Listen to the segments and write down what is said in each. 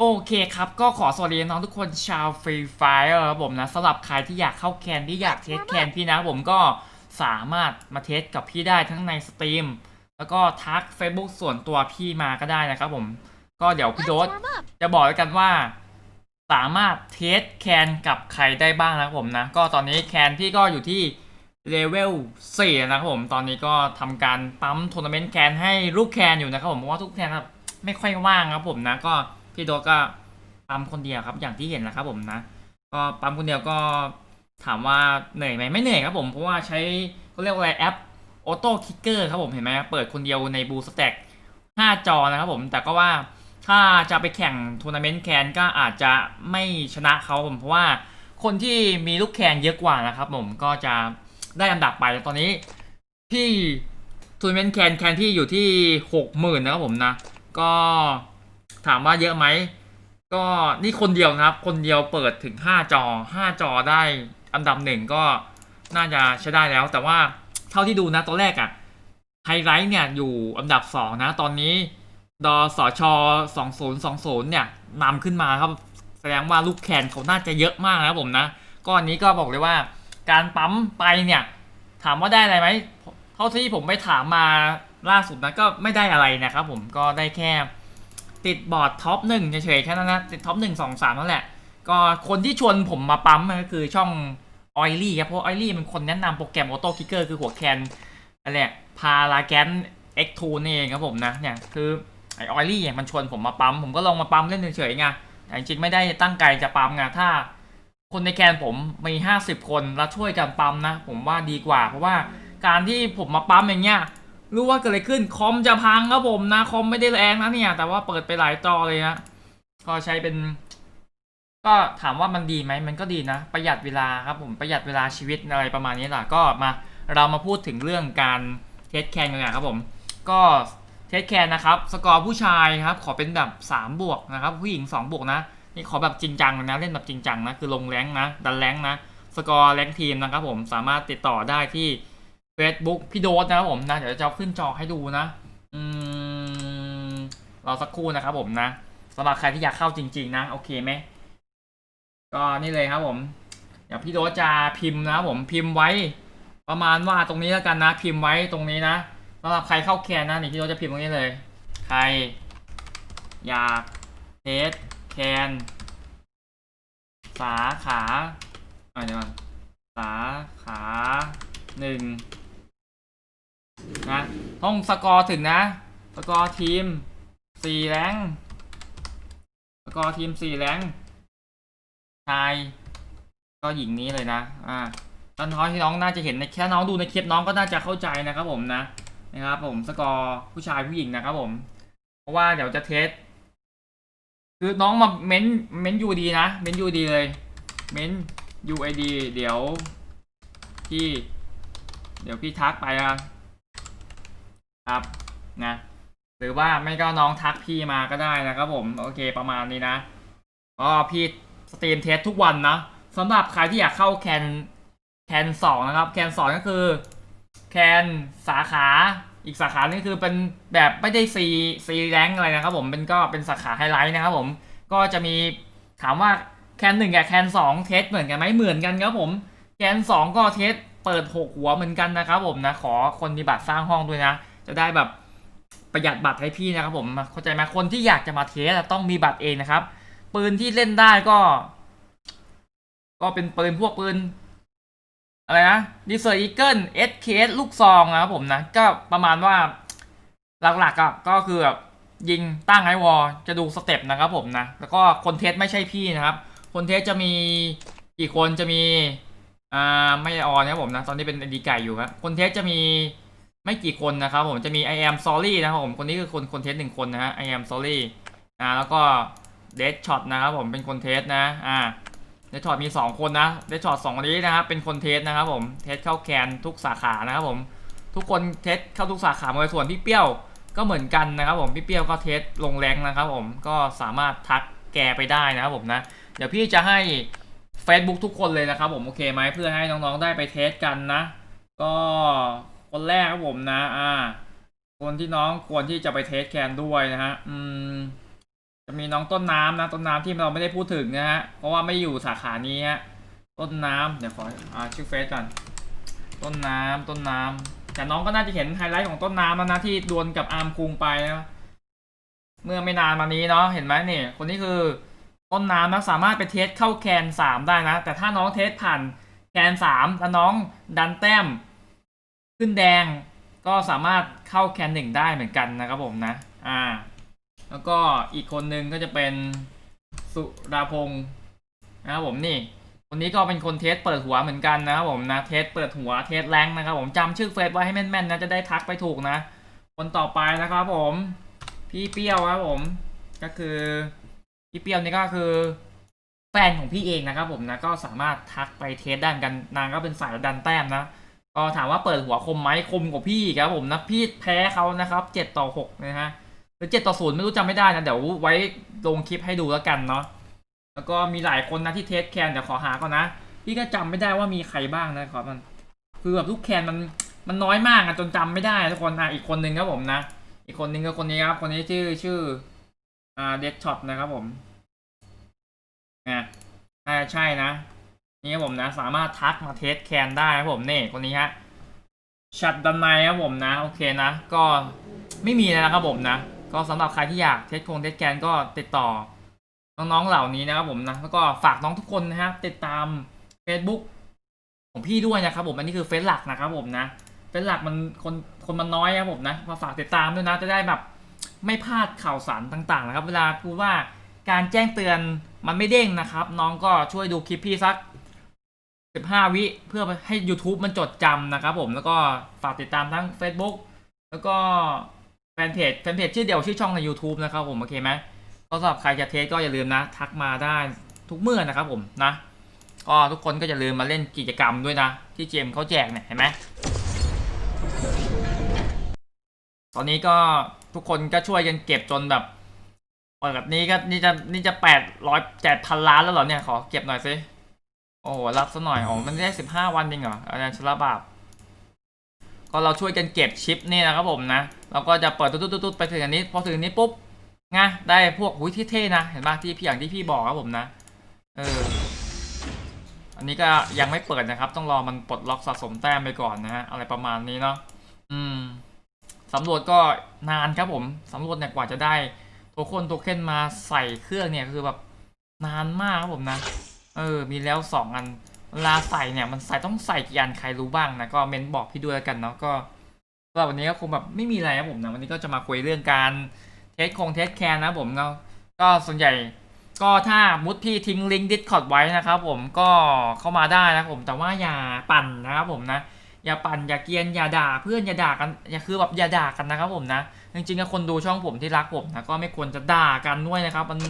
โอเคครับ ก็ขอสวัสดีน้องทุกคนชาวฟรีไฟครับผมนะสำหรับใครที่อยากเข้าแคนที่อยากเทสแคนพี่นะผมก็สามารถมาเทสกับพี่ได้ทั้งในสตรีม แล้วก็ทัก Facebook ส่วนตัวพี่มาก็ได้นะครับผม ก็เดี๋ยวพี่โดส Let's warm up. จะบอกแล้วกันว่า สามารถเทสแคนกับใครได้บ้างนะครับผมนะ ก็ตอนนี้แคนพี่ก็อยู่ที่เลเวล4นะครับผมตอนนี้ก็ทำการปั๊มทัวร์นาเมนต์แคนให้ลูกแคนอยู่นะครับผมเพราะว่าทุกแคนแบบไม่ค่อยว่างครับผมนะก็ พี่โดก็ปั๊มคนเดียวครับ อย่างที่เห็นนะครับผมนะ ก็ปั๊มคนเดียวก็ถามว่าเหนื่อยไหมไม่เหนื่อยครับผมเพราะว่าใช้เขาเรียกว่าอะไรแอปออโต้คิกเกอร์ครับผมเห็นไหมเปิดคนเดียวในบูสแต็ก5จอนะครับผมแต่ก็ว่าถ้าจะไปแข่งทัวร์นาเมนต์แคนก็อาจจะไม่ชนะเขาผมเพราะว่าคนที่มีลูกแคนเยอะกว่านะครับผมก็จะได้อันดับไปตอนนี้พี่ทัวร์นาเมนต์แคนแคนที่อยู่ที่หกหมื่นนะครับผมนะ ก็ ถามว่าเยอะไหม ก็นี่คนเดียวนะครับ คนเดียวเปิดถึง 5 จอ 5 จอได้อันดับหนึ่งก็น่าจะใช้ได้แล้ว แต่ว่าเท่าที่ดูนะตอนแรกอะไฮไลท์เนี่ยอยู่อันดับ 2 นะ ตอนนี้ดสช2020 เนี่ยนำขึ้นมาครับ แสดงว่าลูกแคนเขาน่าจะเยอะมากนะผมนะก็อันนี้ก็บอกเลยว่าการปั๊มไปเนี่ย ถามว่าได้อะไรไหมเท่าที่ผมไปถามมาล่าสุดนะก็ไม่ได้อะไรนะครับผมก็ได้แค่ ติดบอร์ดท็อปหนึ่งเฉยๆแค่นั้นนะติดท็อปหนึ่งสองสามนั่นแหละ ก็คนที่ชวนผมมาปั๊มก็คือช่องออยลี่ครับเพราะออยลี่เป็นคนแนะนำโปรแกรมออโต้คิกเกอร์คือหัวแคนอะไรพาราแกน X2 นี่เองครับผมนะเนี่ยคือไอออยลี่ยมันชวนผมมาปั๊ม ผมก็ลองมาปั๊มเล่นเฉยๆไงแต่จริงๆไม่ได้ตั้งใจจะปั๊มไงถ้า คนในแคนผมมีห้าสิบคนแล้วช่วยกันปั๊มนะ ผมว่าดีกว่า เพราะว่าการที่ผมมาปั๊มอย่างเงี้ย รู้ว่าเกิดอะไรขึ้นคอมจะพังครับผมนะคอมไม่ได้แรงนะเนี่ย แต่ว่าเปิดไปหลายจอเลยนะก็ใช้เป็น ก็ถามว่ามันดีไหมมันก็ดีนะ ประหยัดเวลาครับผมประหยัดเวลาชีวิตอะไรประมาณนี้แหละก็มาเรามาพูดถึงเรื่องการเทสแคนกันนะครับผม ก็เทสแคนนะครับสกอร์ผู้ชายครับขอเป็นแบบ3บวกนะครับผู้หญิง2บวกนะนี่ขอแบบจริงจังนะเล่นแบบจริงจังนะคือลงแรงนะดันแรงนะสกอร์แรงทีมนะครับผมสามารถติดต่อได้ที่ Facebook พี่โดสนะครับผมนะเดี๋ยวจะเอาขึ้นจอให้ดูนะ อืมรอสักครู่นะครับผมนะสำหรับใครที่อยากเข้าจริง ๆ นะ โอเคไหมก็นี่เลยครับผมเดี๋ยวพี่โดสจะพิมพ์นะครับผมพิมพ์ไว้ ประมาณว่าตรงนี้แล้วกันนะ พิมพ์ไว้ตรงนี้นะสำหรับใครเข้าแคนนะนี่พี่โดสจะพิมพ์ตรงนี้เลย ใคร อยากเทสแคนสาขาอะเดี๋ยวก่อนสาขาหนึ่ง นะต้องสกอร์ถึงนะ สกอร์ทีมสี่แรงสกอร์ทีมสี่แรงชายก็หญิงนี้เลยนะอ่าตอนท้ายที่น้องน่าจะเห็นในแค่น้องดูในคลิปน้องก็น่าจะเข้าใจนะครับผมนะนะครับผมสกอร์ผู้ชายผู้หญิงนะครับผม เพราะว่าเดี๋ยวจะเทสคือน้องมาเม้นเม้นยูดีนะเม้นยูดีเลย เม้น UID เดี๋ยวพี่ เดี๋ยวพี่ทักไปนะ ครับนะหรือว่าไม่ก็น้องทักพี่มาก็ได้นะครับผมโอเคประมาณนี้นะก็พี่สตรีมเทสทุกวันนะสำหรับใครที่อยากเข้าแคนแคนสองนะครับ แคนสองก็คือ แคนสาขาอีกสาขานี่คือเป็นแบบไม่ได้ซีซีแรงอะไรนะครับผมเป็นก็เป็นสาขาไฮไลท์นะครับผมก็จะมีถามว่าแคนหนึ่งกับแคนสองเทสเหมือนกันไหมเหมือนกันครับผมแคนสองก็เทสเปิดหกหัวเหมือนกันนะครับผมนะขอคนมีบัตรสร้างห้องด้วยนะ จะได้แบบประหยัดบัตรให้พี่นะครับผมเข้าใจไหมคนที่อยากจะมาเทสต้องมีบัตรเองนะครับ ปืนที่เล่นได้ก็ ก็เป็นปืนพวกปืน อะไรนะดีเซอร์อีเกิลเอสเคสลูกซองนะครับผมนะ ก็ประมาณว่าหลักๆอะก็คือแบบยิงตั้งไอวอลจะดูสเต็ปนะครับผมนะ แล้วก็คนเทสไม่ใช่พี่นะครับ คนเทสจะมีกี่คนจะมีอ่าไม่ออนนะครับผมนะ ตอนนี้เป็นดีไก่อยู่ครับ คนเทสจะมี ไม่กี่คนนะครับผมจะมี I am sorry นะครับผมคนนี้คือคนคนเทสหนึ่งคนนะฮะ I am sorry อ่าแล้วก็เดดช็อตนะครับผมเป็นคนเทสนะอ่าเดชช็อตมี 2 คนนะเดชช็อตสองคนนี้นะครับเป็นคนเทสนะครับผมเทสเข้าแคนทุกสาขานะครับผมทุกคนเทสเข้าทุกสาขาหมดยส่วนพี่เปี้ยวก็เหมือนกันนะครับผมพี่เปี้ยวก็เทสลงแรงนะครับผมก็สามารถทักแกไปได้นะครับผมนะเดี๋ยวพี่จะให้ Facebook ทุกคนเลยนะครับผมโอเคไหมเพื่อให้น้องๆได้ไปเทสกันนะ ก็ คนแรกครับผมนะ อ่า คนที่น้องควรที่จะไปเทสแคนด้วยนะฮะ อืม จะมีน้องต้นน้ำนะ ต้นน้ำที่เราไม่ได้พูดถึงนะฮะ เพราะว่าไม่อยู่สาขานี้ฮะ ต้นน้ำเดี๋ยวขอ อ่า ชื่อเฟซก่อน ต้นน้ำต้นน้ำแต่น้องก็น่าจะเห็นไฮไลท์ของต้นน้ำแล้วนะที่ดวลกับอาร์มคุงไปนะเมื่อไม่นานมานี้เนาะ เห็นไหมนี่ คนนี้คือต้นน้ำนะสามารถไปเทสเข้าแคนสามได้นะ แต่ถ้าน้องเทสผ่านแคนสามแล้วน้องดันแต้ม ขึ้นแดงก็สามารถเข้าแคนหนึ่งได้เหมือนกันนะครับผมนะ อ่า แล้วก็อีกคนนึงก็จะเป็นสุราพงศ์นะครับผมนี่คนนี้ก็เป็นคนเทสเปิดหัวเหมือนกันนะครับผมนะเทสเปิดหัวเทสแรงนะครับผมจำชื่อเฟซไว้ให้แม่นๆนะจะได้ทักไปถูกนะ คนต่อไปนะครับผม พี่เปี้ยวครับผม ก็คือพี่เปี้ยวนี่ก็คือแฟนของพี่เองนะครับผมนะก็สามารถทักไปเทสได้เหมือนกันนางก็เป็นสายดันแต้มนะ ก็ถามว่าเปิดหัวคมไหมคมกว่าพี่ครับผมนะพี่แพ้เขานะครับเจ็ดต่อหกนะฮะหรือเจ็ดต่อศูนย์ไม่รู้จำไม่ได้นะเดี๋ยวไว้ลงคลิปให้ดูแล้วกันเนาะแล้วก็มีหลายคนนะที่เทสแคนเดี๋ยวขอหาก่อนนะพี่ก็จำไม่ได้ว่ามีใครบ้างนะขอมัน คือแบบลูกแคนมันมันน้อยมากอะจนจำไม่ได้ทุกคนอะอีกคนนึงครับผมนะอีกคนนึงก็คนนี้ครับคนนี้ชื่อชื่ออ่าเดดช็อตนะครับผมนะน่าใช่นะ นี่ครับผมนะ สามารถทักมาเทสแคนได้ครับผมนี่คนนี้ฮะชัดดันในครับผมนะ โอเคนะ ก็ไม่มีแล้วนะครับผมนะ ก็สำหรับใครที่อยากเทสโครงเทสแคนก็ติดต่อ น้องๆเหล่านี้นะครับผมนะ แล้วก็ฝากน้องทุกคนนะฮะติดตาม Facebook ของพี่ด้วยนะครับผมอันนี้คือเฟซหลักนะครับผมนะเฟซหลักมันคนคนมันน้อยครับผมนะมาฝากติดตามด้วยนะจะได้แบบไม่พลาดข่าวสารต่างๆนะครับ เวลาพูดว่าการแจ้งเตือนมันไม่เด้งนะครับ น้องก็ช่วยดูคลิปพี่สัก 15 วิเพื่อให้ YouTube มันจดจำนะครับผมแล้วก็ฝากติดตามทั้ง Facebook แล้วก็แฟนเพจแฟนเพจชื่อเดียวชื่อช่องใน YouTube นะครับผม โอเคไหมก็สำหรับใครจะเทสก็อย่าลืมนะ ทักมาได้ทุกเมื่อนะครับผมนะ ก็ทุกคนก็อย่าลืมมาเล่นกิจกรรมด้วยนะ ที่เจมเขาแจกเนี่ยเห็นไหมตอนนี้ก็ทุกคนก็ช่วยกันเก็บจนแบบเปิดแบบนี้ก็นี่จะนี่จะแปดร้อยแปดพันล้านแล้วเหรอเนี่ยขอเก็บหน่อยสิ โอ้โหรับซะหน่อยโอ๋อมันได้สิบห้าวันจริงเหรออาจารย์ชลบาบก็เราช่วยกันเก็บชิปนี่นะครับผมนะเราก็จะเปิดตุ๊ดๆๆไปถึงอันนี้ พอถึงนี้ปุ๊บไงได้พวกหุ้ยที่เท่นะเห็นปะที่พี่อย่างที่พี่บอกครับผมนะเอออันนี้ก็ยังไม่เปิดนะครับ ต้องรอมันปลดล็อกสะสมแต้มไปก่อนนะฮะอะไรประมาณนี้เนาะอืมสำรวจก็นานครับผมสำรวจเนี่ยกว่าจะได้โทเค็นโทเค็นมาใส่เครื่องเนี่ยคือแบบนานมากครับผมนะ เออ มีแล้วสองอันเวลาใส่เนี่ยมันใส่ต้องใส่กี่อันใครรู้บ้างนะก็เมนบอกพี่ด้วยแล้วกันเนาะก็สำหรับวันนี้ก็คงแบบไม่มีอะไรครับผมนะวันนี้ก็จะมาคุยเรื่องการเทสคงเทสแคนนะผมเนาะก็ส่วนใหญ่ก็ถ้ามุดพี่ทิ้งลิงก์ดิสคอดไว้นะครับผมก็เข้ามาได้นะผมแต่ว่าอย่าปั่นนะครับผมนะอย่าปั่นอย่าเกียนอย่าด่าเพื่อนอย่าด่ากันอย่าคือแบบอย่าด่ากันนะครับผมนะจริงๆคนดูช่องผมที่รักผมนะก็ไม่ควรจะด่ากันด้วยนะครับ มัน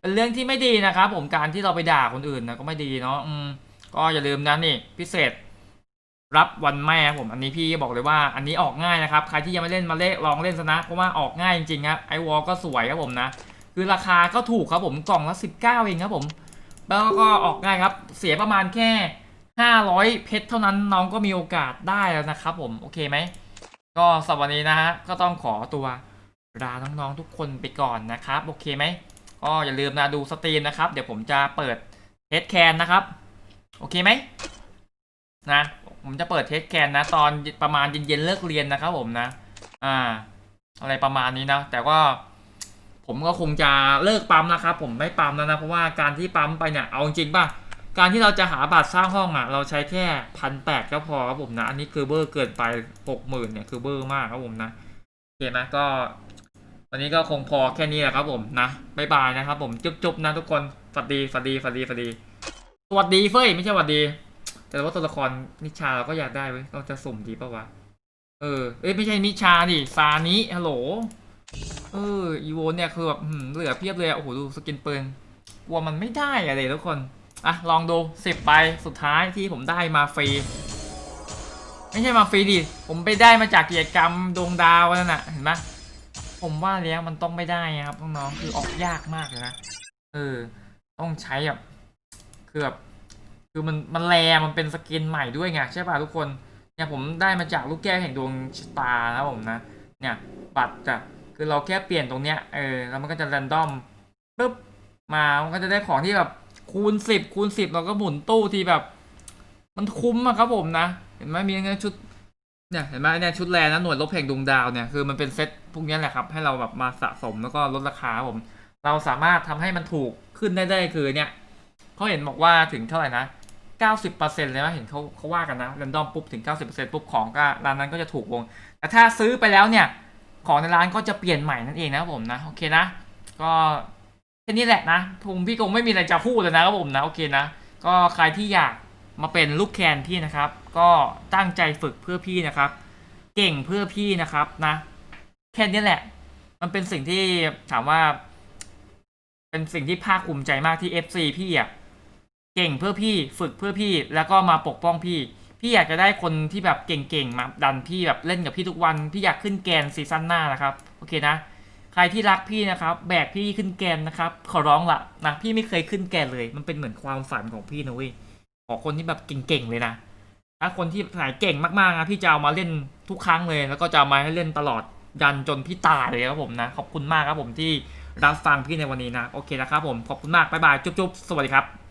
เป็นเรื่องที่ไม่ดีนะครับ ผมการที่เราไปด่าคนอื่นนะก็ไม่ดีเนาะอืมก็อย่าลืมนะนี่พิเศษ รับวันแม่ผม อันนี้พี่บอกเลยว่า อันนี้ออกง่ายนะครับ ใครที่ยังไม่เล่นมาเล่ลองเล่นซะนะเพราะว่าออกง่ายจริงๆครับไอวอลก็สวยครับผมนะคือราคาก็ถูกครับผมกล่องละ19 เองครับผม แล้วก็ออกง่ายครับ เสียประมาณแค่ 500 เพชรเท่านั้นน้องก็มีโอกาสได้แล้วนะครับผมโอเคไหมก็สำหรับวันนี้นะฮะก็ต้องขอตัวลาน้องๆทุกคนไปก่อนนะครับ โอเคไหม ก็อย่าลืมนะดูสตรีมนะครับ เดี๋ยวผมจะเปิดเทสแคนนะครับ โอเคไหมนะผมจะเปิดเทสแคนนะ ตอนประมาณเย็นๆเลิกเรียนนะครับผมนะ อ่า อะไรประมาณนี้นะ แต่ก็ผมก็คงจะเลิกปั๊มนะครับ ผมไม่ปั๊มแล้วนะ เพราะว่าการที่ปั๊มไปเนี่ยเอาจริงป่ะการที่เราจะหาบัตรสร้างห้องอะ เราใช้แค่พันแปดก็พอครับผมนะ อันนี้คือเบอร์เกินไปหกหมื่นเนี่ยคือเบอร์มากครับผมนะโอเคนะก็ วันนี้ก็คงพอแค่นี้แหละครับผมนะบ๊ายบายนะครับผมจุ๊บๆนะทุกคนฝัดดีฝัดดีฝัดดีฝัดดีสวัสดีเฟ้ยไม่ใช่สวัสดี แต่ว่าตัวละครนิชาเราก็อยากได้เว้ยเราจะสุ่มดีป่าวะเออเอ้ยไม่ใช่นิชาดิซานิฮัลโหลเอออีโวเนี่ยคือแบบเหลือเพียบเลยอะโอ้โหดูสกินปืนกลัวมันไม่ได้อะเลยทุกคนอะลองดูสิบใบสุดท้ายที่ผมได้มาฟรีไม่ใช่มาฟรีดิผมไปได้มาจากกิจกรรมดวงดาวนั่นน่ะเห็นไหม ผมว่าแล้วมันต้องไม่ได้ครับน้องๆคือออกยากมากเลยนะเออ ต้องใช้แบบคือแบบคือมันมันแรมันเป็นสกินใหม่ด้วยไงใช่ป่ะทุกคนเนี่ยผมได้มาจากลูกแก้วแห่งดวงชะตานะครับผมนะ เนี่ย บัตรจะคือเราแค่เปลี่ยนตรงเนี้ยเออแล้วมันก็จะแรนดอมปุ๊บมามันก็จะได้ของที่แบบคูณสิบคูณสิบเราก็หมุนตู้ทีแบบ มันคุ้มอะครับผมนะ เห็นไหมมีงั้นชุดเนี่ยเห็นไหมเนี่ยชุดแรนะหน่วยลบแห่งดวงดาวเนี่ยคือมันเป็นเซ็ต วกนี้แหละครับ ให้เราแบบมาสะสมแล้วก็ลดราคาผม เราสามารถทำให้มันถูกขึ้นได้ได้คือเนี่ยเขาเห็นบอกว่าถึงเท่าไหร่นะ 90%เลยนะเห็นเขาเขาว่ากันนะเรนดอมปุ๊บถึง 90%ปุ๊บของก็ร้านนั้นก็จะถูกลง แต่ถ้าซื้อไปแล้วเนี่ย ของในร้านก็จะเปลี่ยนใหม่นั่นเองนะผมนะโอเคนะ ก็แค่นี้แหละนะผมพี่คงไม่มีอะไรจะพูดเลยนะครับผมนะโอเคนะ ก็ใครที่อยากมาเป็นลูกแคนพี่นะครับ ก็ตั้งใจฝึกเพื่อพี่นะครับ เก่งเพื่อพี่นะครับนะ แค่นี้แหละ มันเป็นสิ่งที่ถามว่า เป็นสิ่งที่ภาคภูมิใจมากที่ FC พี่อะเก่งเพื่อพี่ฝึกเพื่อพี่แล้วก็มาปกป้องพี่ พี่อยากจะได้คนที่แบบเก่งๆมาดันพี่แบบเล่นกับพี่ทุกวัน พี่อยากขึ้นแกนซีซั่นหน้านะครับ โอเคนะ ใครที่รักพี่นะครับ แบกพี่ขึ้นแกนนะครับ ขอร้องละนะพี่ไม่เคยขึ้นแกนเลย มันเป็นเหมือนความฝันของพี่นะเว้ยขอคนที่แบบเก่งๆเลยนะถ้าคนที่สายเก่งมากๆนะพี่จะเอามาเล่นทุกครั้งเลย แล้วก็จะเอามาให้เล่นตลอด ยันจนพี่ตายเลยครับผมนะ ขอบคุณมากครับผมที่รับฟังพี่ในวันนี้นะ โอเคนะครับผม ขอบคุณมาก บ๊ายบาย จุ๊บๆ สวัสดีครับ